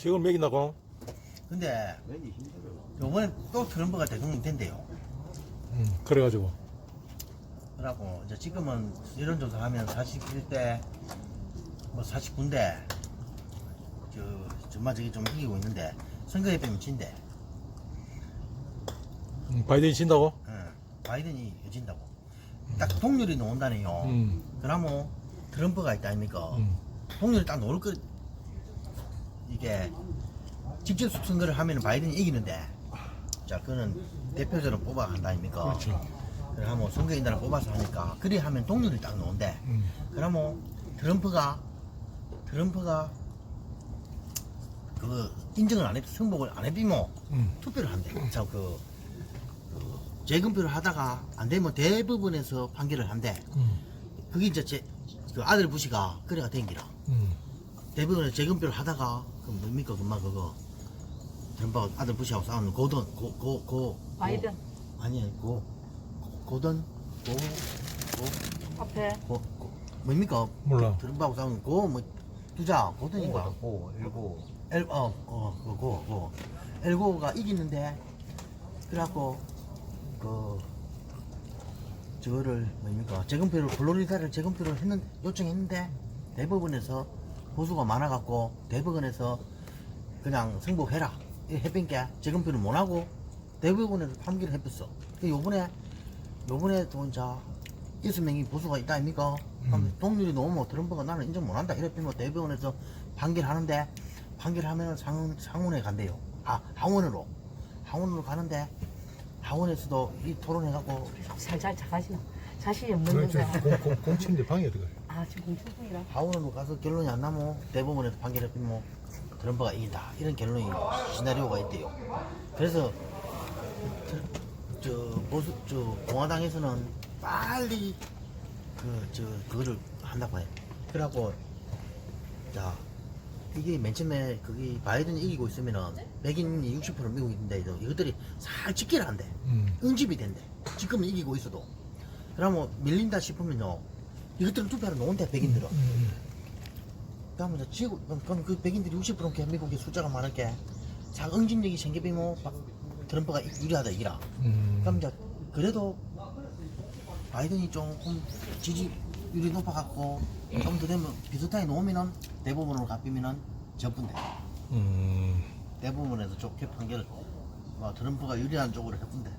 시골 먹인다고? 근데 요번에 또 트럼프가 대통령이 된대요. 음, 그래가지고. 그러고 이제 지금은 여론조사 하면 41대 뭐 49인데 저 정말 저기 좀 이기고 있는데 선거에 빼면 진대. 음, 바이든이 진다고? 응. 바이든이 여진다고. 딱 동률이 나온다네요. 음, 그러면 트럼프가 있다 아닙니까? 음. 동률이 딱 나올 거 이게 직접 선거를 하면 바이든이 이기는데 자 그거는 대표자로 뽑아 한다 아닙니까? 그렇죠. 그러면 선거인단을 뽑아서 하니까 그리 하면 동률이 딱 나온대. 음, 그러면 트럼프가 트럼프가 그 인정을 안 해, 승복을 안 해비면 음. 투표를 한대. 자, 그, 그 재검표를 하다가 안 되면 대부분에서 판결을 한대. 음, 그게 이제 제, 그 아들 부시가 그래가 댕기라. 음. 대부분에 재검표를 하다가 그 뭡니까 금방 그거 트럼프하고 아들 부시하고 싸우는 고던 고고 고 바이든 아니 고 고- 고던 고고 앞에 고, 고, 뭡니까? 몰라. 트럼프하고 싸우는 고뭐 두자 고던인가? 고, 일고. 엘, 어, 어, 그거, 그거. 엘고가 이기는데, 그래갖고, 그, 저거를, 뭡니까, 재검표를, 플로리다를 재검표를 했는, 요청했는데, 대법원에서 보수가 많아갖고, 대법원에서 그냥 승복해라. 이 해변께 재검표를 못하고, 대법원에서 판결을 해봤어. 그 요번에, 요번에 또 이제, 여섯 명이 보수가 있다 아닙니까? 그럼 음. 동률이 너무 트럼프가 나는 인정 못한다. 이랬더니 대법원에서 판결하는데, 판결하면 상원, 상원에 간대요. 아, 하원으로. 하원으로 가는데, 하원에서도 이 토론해갖고, 살살 작아지나 자신이 없는 공, 공, 공치인데 방이 어디가? 아 지금 공천 중이라 하원으로 가서 결론이 안 나면 대법원에서 판결했더니 뭐, 트럼프가 이긴다. 이런 결론이, 시나리오가 있대요. 그래서, 저, 저 보수, 저, 공화당에서는 빨리, 그, 저, 그거를 한다고 해. 그래갖고, 자, 이게 맨 처음에 거기 바이든이 이기고 있으면은 백인이 60% 미국 있는데 이것들이 살 지키라 한대. 음, 응집이 된대. 지금은 이기고 있어도. 그러면 밀린다 싶으면요. 이것들은 투표하러 놓은대, 백인들은. 음, 그러면 이제 지구, 그럼- 그 백인들이 60%게 미국의 숫자가 많을게. 자, 응집력이 생겨비면 막 트럼프가 유리하다, 이라. 음. 그럼 이제 그래도 바이든이 조금 지지율이 높아갖고 좀 더 되면 비슷하게 놓으면은 대부분으로 갚이면은 접근돼. 음. 대부분에서 좋게 판결, 뭐 트럼프가 유리한 쪽으로 해본대.